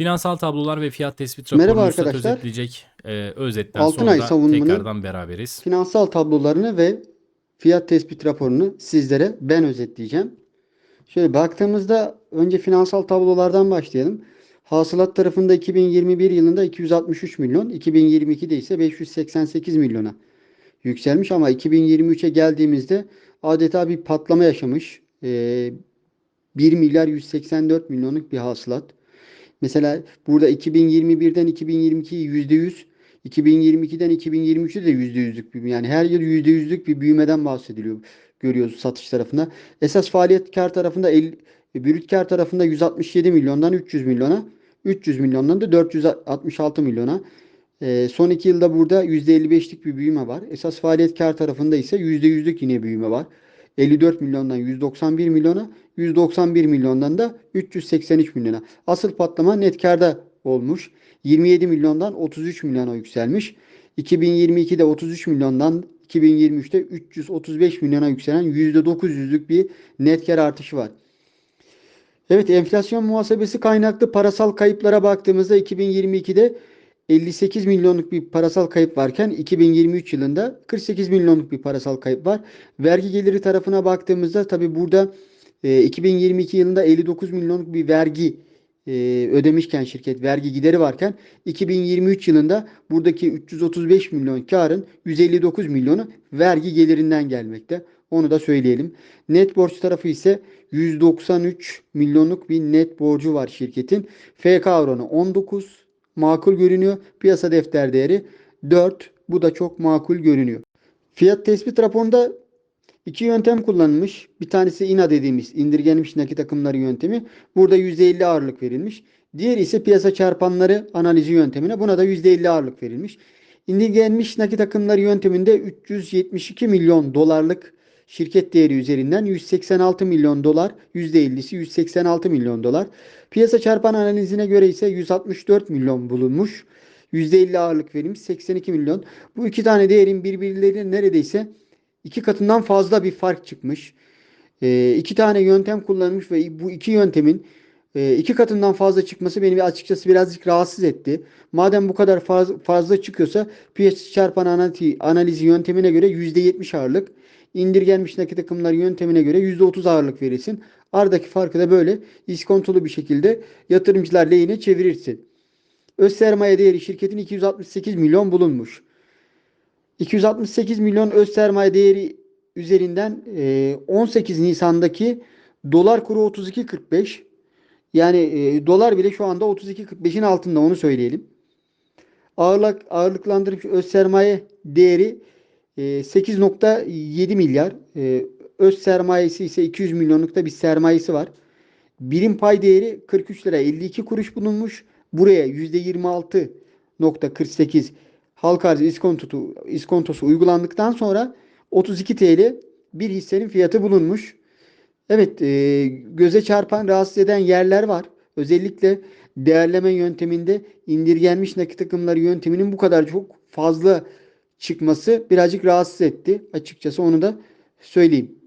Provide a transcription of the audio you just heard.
Finansal tablolar ve fiyat tespit Merhaba raporunu Üstad arkadaşlar. özetleyecek e, özetten Altınay sonra savunmanın- tekrardan beraberiz. Finansal tablolarını ve fiyat tespit raporunu sizlere ben özetleyeceğim. Şöyle baktığımızda önce finansal tablolardan başlayalım. Hasılat tarafında 2021 yılında 263 milyon, 2022'de ise 588 milyona yükselmiş ama 2023'e geldiğimizde adeta bir patlama yaşamış. Ee, 1 milyar 184 milyonluk bir hasılat. Mesela burada 2021'den 2022'ye %100, 2022'den 2023'e de %100'lük bir yani her yıl %100'lük bir büyümeden bahsediliyor. Görüyoruz satış tarafında. Esas faaliyet kar tarafında 50, brüt kar tarafında 167 milyondan 300 milyona, 300 milyondan da 466 milyona. Ee, son iki yılda burada %55'lik bir büyüme var. Esas faaliyet kar tarafında ise %100'lük yine büyüme var. 54 milyondan 191 milyona, 191 milyondan da 383 milyona. Asıl patlama net karda olmuş. 27 milyondan 33 milyona yükselmiş. 2022'de 33 milyondan 2023'te 335 milyona yükselen %900'lük bir net kar artışı var. Evet enflasyon muhasebesi kaynaklı parasal kayıplara baktığımızda 2022'de 58 milyonluk bir parasal kayıp varken 2023 yılında 48 milyonluk bir parasal kayıp var. Vergi geliri tarafına baktığımızda tabi burada e, 2022 yılında 59 milyonluk bir vergi e, ödemişken şirket vergi gideri varken 2023 yılında buradaki 335 milyon karın 159 milyonu vergi gelirinden gelmekte. Onu da söyleyelim. Net borç tarafı ise 193 milyonluk bir net borcu var şirketin. FK oranı 19 makul görünüyor. Piyasa defter değeri 4. Bu da çok makul görünüyor. Fiyat tespit raporunda iki yöntem kullanılmış. Bir tanesi INA dediğimiz indirgenmiş nakit akımları yöntemi. Burada %50 ağırlık verilmiş. Diğeri ise piyasa çarpanları analizi yöntemine. Buna da %50 ağırlık verilmiş. İndirgenmiş nakit akımları yönteminde 372 milyon dolarlık şirket değeri üzerinden 186 milyon dolar, %50'si 186 milyon dolar. Piyasa çarpan analizine göre ise 164 milyon bulunmuş. %50 ağırlık verilmiş 82 milyon. Bu iki tane değerin birbirlerine neredeyse iki katından fazla bir fark çıkmış. Ee, iki tane yöntem kullanılmış ve bu iki yöntemin e, iki katından fazla çıkması beni açıkçası birazcık rahatsız etti. Madem bu kadar fazla, fazla çıkıyorsa piyasa çarpan analizi, analizi yöntemine göre %70 ağırlık, indirgenmiş nakit akımları yöntemine göre %30 ağırlık verilsin. Aradaki farkı da böyle iskontolu bir şekilde yatırımcılar lehine çevirirsin. Öz sermaye değeri şirketin 268 milyon bulunmuş. 268 milyon öz sermaye değeri üzerinden e, 18 Nisan'daki dolar kuru 32.45. Yani e, dolar bile şu anda 32.45'in altında onu söyleyelim. Ağırlık ağırlıklandırılmış öz sermaye değeri e, 8.7 milyar. E, öz sermayesi ise 200 milyonlukta bir sermayesi var. Birim pay değeri 43 lira 52 kuruş bulunmuş. Buraya %26.48 halka arz iskontosu, iskontosu uygulandıktan sonra 32 TL bir hissenin fiyatı bulunmuş. Evet e, göze çarpan rahatsız eden yerler var. Özellikle değerleme yönteminde indirgenmiş nakit akımları yönteminin bu kadar çok fazla çıkması birazcık rahatsız etti. Açıkçası onu da söyleyeyim.